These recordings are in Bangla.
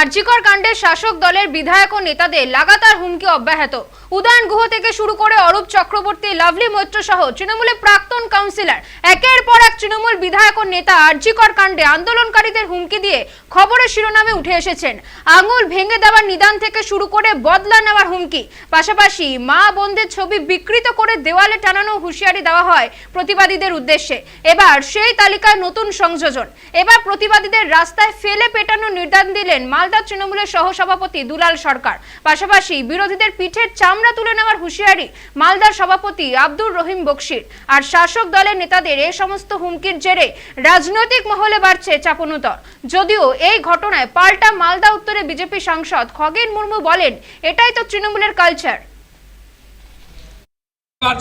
আরজিকর কাণ্ডের শাসক দলের বিধায়ক ও নেতাদের লাগাতার হুমকি অব্যাহত। উদয়ন গুহ থেকে শুরু করে অরূপ চক্রবর্তী, লাভলি মৈত্র সহ তৃণমূলের প্রাক্তন কাউন্সিলর, একের পর এক তৃণমূল বিধায়ক ও নেতা আরজিকর কাণ্ডে আন্দোলনকারীদের হুমকি দিয়ে খবরের শিরোনামে উঠে এসেছেন। আঙুল ভেঙে দেওয়ার নিদান থেকে শুরু করে বদলা নেওয়ার হুমকি। পাশাপাশি মা বোনদের ছবি বিকৃত করে দেওয়ালে টানানো হুঁশিয়ারি দেওয়া হয় প্রতিবাদীদের উদ্দেশ্যে। এবার সেই তালিকায় নতুন সংযোজন। এবার প্রতিবাদীদের রাস্তায় ফেলে পেটানো নির্দেশ দিলেন মালদা তৃণমূলের সহসভাপতি দুলাল সরকার। পাশাপাশি বিরোধীদের পিঠের চামড়া তুলে নেওয়ার হুঁশিয়ারি মালদার সভাপতি আব্দুর রহিম বক্সির। আর শাসক দলের নেতাদের এই সমস্ত হুমকির জেরে রাজনৈতিক মহলে বাড়ছে চাপনুতর। যদিও এই ঘটনায় পাল্টা মালদা উত্তরে বিজেপি সাংসদ খগেন মুর্মু বলেন, এটাই তো তৃণমূলের কালচার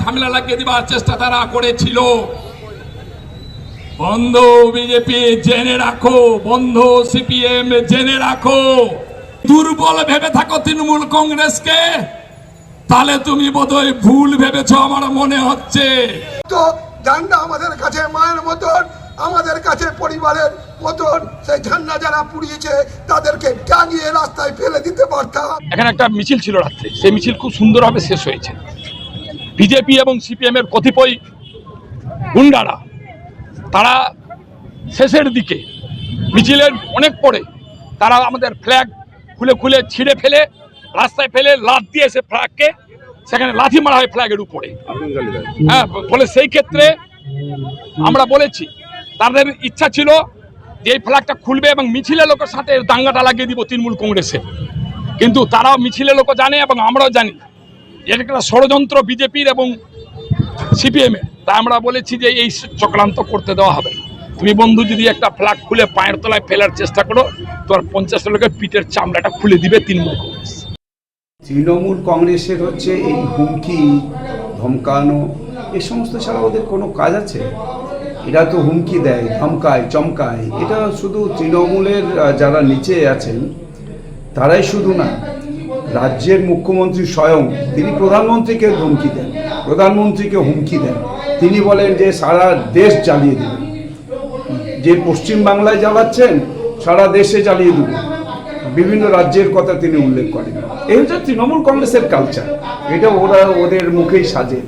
ঝামেলা লাগিয়ে দিবার চেষ্টা তারা করেছিল। বন্ধ বিজেপি জেনে রাখো। বন্ধ সিপিএম জেনে রাখো। দুর্বল ভেবে থাকো তৃণমূল কংগ্রেসকে। তাহলে তুমি বোধহয় ভুল ভেবেছ আমার মনে হচ্ছে। তো ঝান্ডা আমাদের কাছে মায়ের মতন আমাদের কাছে পরিবারের মতন। সেই ঝান্ডা যারা পুড়িয়েছে তাদেরকে টাঙিয়ে রাস্তায় ফেলে দিতে পারতাম। এখানে একটা মিছিল ছিল রাত্রে। সেই মিছিল খুব সুন্দরভাবে শেষ হয়েছে। বিজেপি এবং সিপিএম এর কতিপয় গুন্ডারা তারা শেষের দিকে মিছিলের অনেক পরে তারা আমাদের ফ্ল্যাগ খুলে খুলে ছিঁড়ে ফেলে, রাস্তায় ফেলে লাথ দিয়ে সে ফ্ল্যাগকে সেখানে লাথি মারা হয় ফ্ল্যাগের উপরে। হ্যাঁ ফলে সেই ক্ষেত্রে আমরা বলেছি, তাদের ইচ্ছা ছিল যে এই ফ্ল্যাগটা খুলবে এবং মিছিলের লোকের সাথে দাঙ্গাটা লাগিয়ে দিব তৃণমূল কংগ্রেসে। কিন্তু তারাও মিছিলের লোক জানে এবং আমরাও জানি এটা একটা ষড়যন্ত্র বিজেপির এবং সিপিএম এর তা আমরা বলেছি যে এই চক্রান্ত করতে দেওয়া হবে। তুমি বন্ধু যদি একটা ফ্ল্যাগ খুলে পায়ের তলায় ফেলার চেষ্টা করো, তোমার পঞ্চাশ লোকের পিঠের চামড়াটা খুলে দিবে তৃণমূল কংগ্রেস। তৃণমূল কংগ্রেসের হচ্ছে এই হুমকি, ধমকানো, এ সমস্ত ছাড়া ওদের কোনো কাজ আছে? এরা তো হুমকি দেয়, ধমকায়, চমকায়। এটা শুধু তৃণমূলের যারা নিচে আছেন, তারাই শুধু না, রাজ্যের মুখ্যমন্ত্রী স্বয়ং, তিনি প্রধানমন্ত্রীকে ধমকি দেন। প্রধানমন্ত্রীকে হুমকি দেন। তিনি বলেন যে সারা দেশ জ্বালিয়ে দেবেন যে পশ্চিম বাংলায় জ্বালাচ্ছেন, সারা দেশে জ্বালিয়ে দেব। বিভিন্ন রাজ্যের কথা তিনি উল্লেখ করেন। এই হচ্ছে তৃণমূল কংগ্রেসের কালচার এটা ওরা ওদের মুখেই সাজে।